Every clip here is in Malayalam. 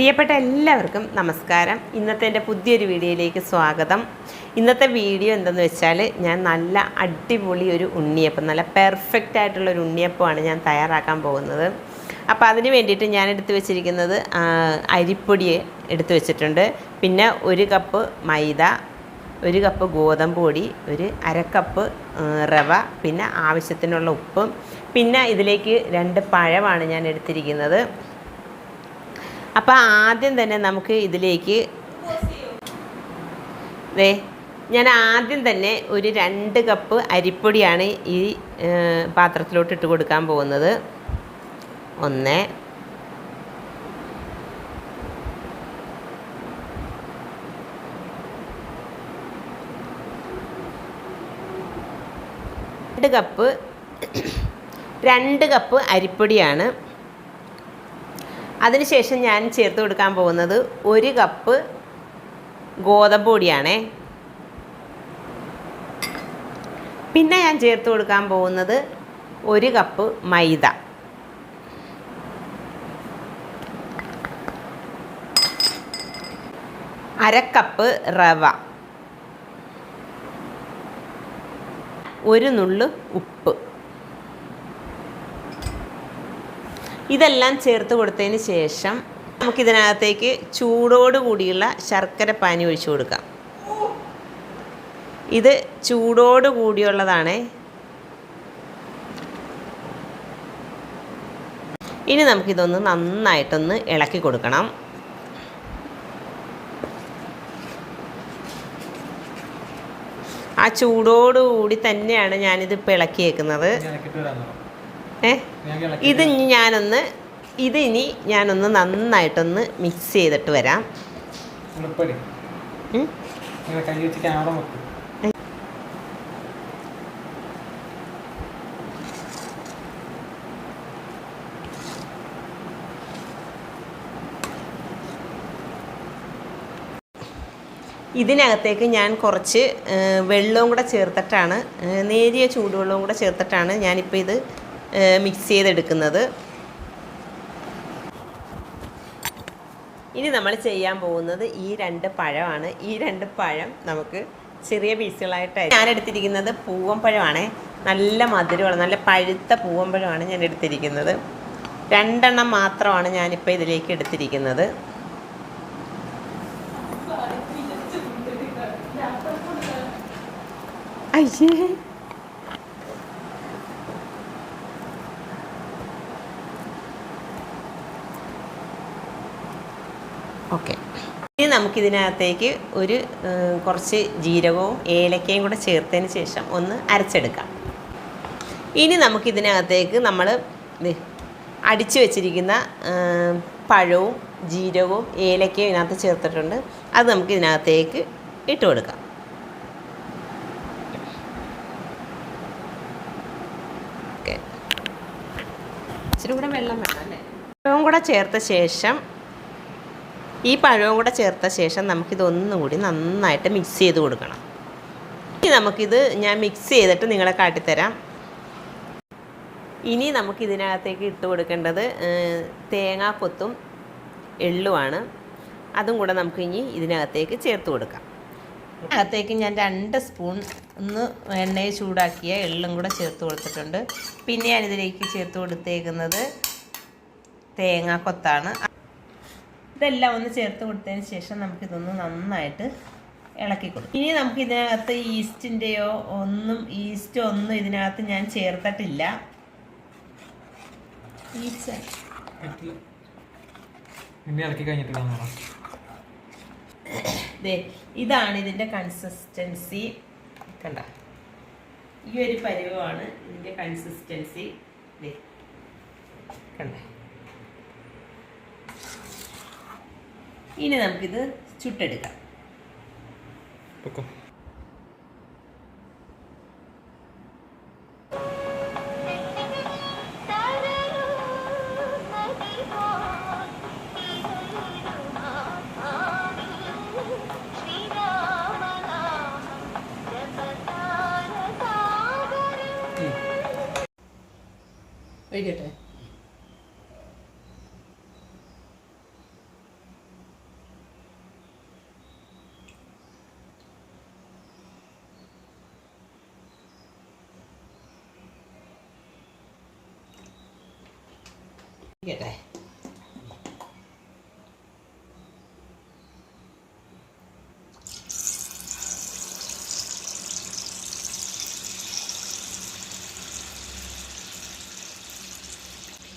പ്രിയപ്പെട്ട എല്ലാവർക്കും നമസ്കാരം. ഇന്നത്തെ എന്റെ പുതിയൊരു വീഡിയോയിലേക്ക് സ്വാഗതം. ഇന്നത്തെ വീഡിയോ എന്തെന്ന് വെച്ചാൽ ഞാൻ നല്ല അടിപൊളി ഒരു ഉണ്ണിയപ്പം നല്ല പെർഫെക്റ്റ് ആയിട്ടുള്ള ഒരു ഉണ്ണിയപ്പമാണ് ഞാൻ തയ്യാറാക്കാൻ പോകുന്നത്. അപ്പോൾ അതിന് വേണ്ടിയിട്ട് ഞാൻ എടുത്തു വെച്ചിരിക്കുന്നത് അരിപ്പൊടി എടുത്തു വെച്ചിട്ടുണ്ട്. പിന്നെ ഒരു കപ്പ് മൈദ ഒരു കപ്പ് ഗോതമ്പ് പൊടി ഒരു അരക്കപ്പ് റവ പിന്നെ ആവശ്യത്തിനുള്ള ഉപ്പും. പിന്നെ ഇതിലേക്ക് രണ്ട് പഴമാണ് ഞാൻ എടുത്തിരിക്കുന്നത്. അപ്പോൾ ആദ്യം തന്നെ നമുക്ക് ഇതിലേക്ക് ദേ ഞാൻ ആദ്യം തന്നെ ഒരു രണ്ട് കപ്പ് അരിപ്പൊടിയാണ് ഈ പാത്രത്തിലോട്ട് ഇട്ട് കൊടുക്കാൻ പോകുന്നത്. ഒന്ന്. രണ്ട് കപ്പ് രണ്ട് കപ്പ് അരിപ്പൊടിയാണ്. അതിനുശേഷം ഞാൻ ചേർത്ത് കൊടുക്കാൻ പോകുന്നത് ഒരു കപ്പ് ഗോതമ്പ് പൊടിയാണേ. പിന്നെ ഞാൻ ചേർത്ത് കൊടുക്കാൻ പോകുന്നത് ഒരു കപ്പ് മൈദ. അരക്കപ്പ് റവ. ഒരു നുള്ളു ഉപ്പ്. ഇതെല്ലാം ചേർത്ത് കൊടുത്തതിന് ശേഷം നമുക്കിതിനകത്തേക്ക് ചൂടോട് കൂടിയുള്ള ശർക്കര പാനി ഒഴിച്ചു കൊടുക്കാം. ഇത് ചൂടോട് കൂടിയുള്ളതാണ്. ഇനി നമുക്കിതൊന്ന് നന്നായിട്ടൊന്ന് ഇളക്കി കൊടുക്കണം. ആ ചൂടോടുകൂടി തന്നെയാണ് ഞാനിത് ഇളക്കിയേക്കുന്നത്. ഏ? ഇത് ഞാനൊന്ന് ഇത് ഇനി ഞാനൊന്ന് നന്നായിട്ടൊന്ന് മിക്സ് ചെയ്തിട്ട് വരാം. ഇതിനകത്തേക്ക് ഞാൻ കുറച്ച് വെള്ളവും കൂടെ ചേർത്തിട്ടാണ് നേരിയ ചൂടുവെള്ളവും കൂടെ ചേർത്തിട്ടാണ് ഞാനിപ്പോൾ ഇത് മിക്സ് ചെയ്തെടുക്കുന്നത്. ഇനി നമ്മൾ ചെയ്യാൻ പോകുന്നത് ഈ രണ്ട് പഴമാണ്. ഈ രണ്ട് പഴം നമുക്ക് ചെറിയ പീസുകളായിട്ട് ഞാൻ എടുത്തിരിക്കുന്നത് പൂവമ്പഴമാണ് നല്ല മധുരമാണ് നല്ല പഴുത്ത പൂവമ്പഴമാണ് ഞാൻ എടുത്തിരിക്കുന്നത്. രണ്ടെണ്ണം മാത്രമാണ് ഞാനിപ്പോൾ ഇതിലേക്ക് എടുത്തിരിക്കുന്നത്. അയ്യേ. ഓക്കെ. ഇനി നമുക്കിതിനകത്തേക്ക് ഒരു കുറച്ച് ജീരകവും ഏലക്കയും കൂടെ ചേർത്തതിന് ശേഷം ഒന്ന് അരച്ചെടുക്കാം. ഇനി നമുക്കിതിനകത്തേക്ക് നമ്മൾ അടിച്ചു വെച്ചിരിക്കുന്ന പഴവും ജീരകവും ഏലക്കയും ഇതിനകത്ത് ചേർത്തിട്ടുണ്ട്. അത് നമുക്ക് ഇതിനകത്തേക്ക് ഇട്ട് കൊടുക്കാം. ഇച്ചിരി കൂടെ വെള്ളം വേണം അല്ലേ? കൂടെ ചേർത്ത ശേഷം ഈ പഴവും കൂടെ ചേർത്ത ശേഷം നമുക്കിതൊന്നും കൂടി നന്നായിട്ട് മിക്സ് ചെയ്ത് കൊടുക്കണം. ഇനി നമുക്കിത് ഞാൻ മിക്സ് ചെയ്തിട്ട് നിങ്ങളെ കാട്ടിത്തരാം. ഇനി നമുക്ക് ഇതിനകത്തേക്ക് ഇട്ട് കൊടുക്കേണ്ടത് തേങ്ങാക്കൊത്തും എള്ളുമാണ്. അതും കൂടെ നമുക്ക് ഇനി ഇതിനകത്തേക്ക് ചേർത്ത് കൊടുക്കാം. അകത്തേക്ക് ഞാൻ രണ്ട് സ്പൂൺ ഒന്ന് എണ്ണയിൽ ചൂടാക്കിയ എള്ളും കൂടെ ചേർത്ത് കൊടുത്തിട്ടുണ്ട്. പിന്നെ ഞാനിതിലേക്ക് ചേർത്ത് കൊടുത്തേക്കുന്നത് തേങ്ങാക്കൊത്താണ് ഇതെല്ലാം ഒന്ന് ചേർത്ത് കൊടുത്തതിന് ശേഷം നമുക്കിതൊന്ന് നന്നായിട്ട് ഇളക്കി കൊടുക്കും. ഇനി നമുക്ക് ഇതിനകത്ത് ഈസ്റ്റിന്റെയോ ഒന്നും ഈസ്റ്റോ ഒന്നും ഇതിനകത്ത് ഞാൻ ചേർത്തിട്ടില്ല. ഇതാണ് ഇതിന്റെ കൺസിസ്റ്റൻസി കണ്ട. ഈ ഒരു പരുവമാണ് ഇതിന്റെ കൺസിസ്റ്റൻസി കണ്ട. ഇനി നമുക്കിത് ചുട്ടെടുക്കാം. പൊക്കോ. げたい。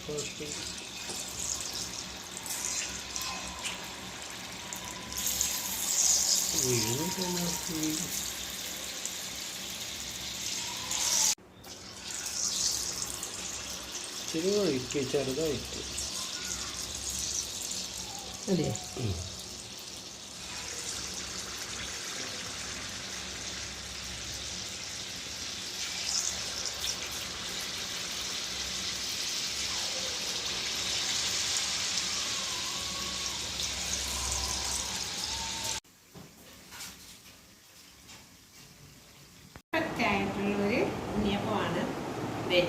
こうして。We're going to ഇച്ചിരി ഒഴിക്കുക ചെറുതായിട്ട്. അതെ. പെർഫെക്റ്റ് ആയിട്ടുള്ള ഒരു ഉണ്ണിയപ്പമാണ്. ദേ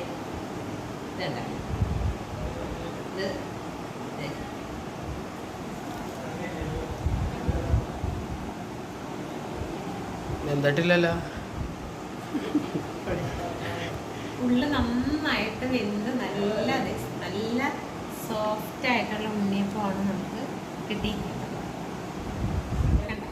ഇതണ്ട ഇത് ഉള്ളു നന്നായിട്ട് വെന്ത് നല്ല നല്ല സോഫ്റ്റ് ആയിട്ടുള്ള ഉണ്ണിയപ്പമാണ് നമുക്ക് കിട്ടിയിരിക്കുന്നത് കണ്ടോ?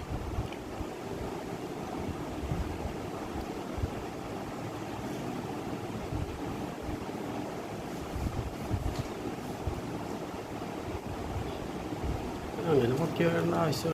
അങ്ങനെ പൊക്കി ആവശ്യം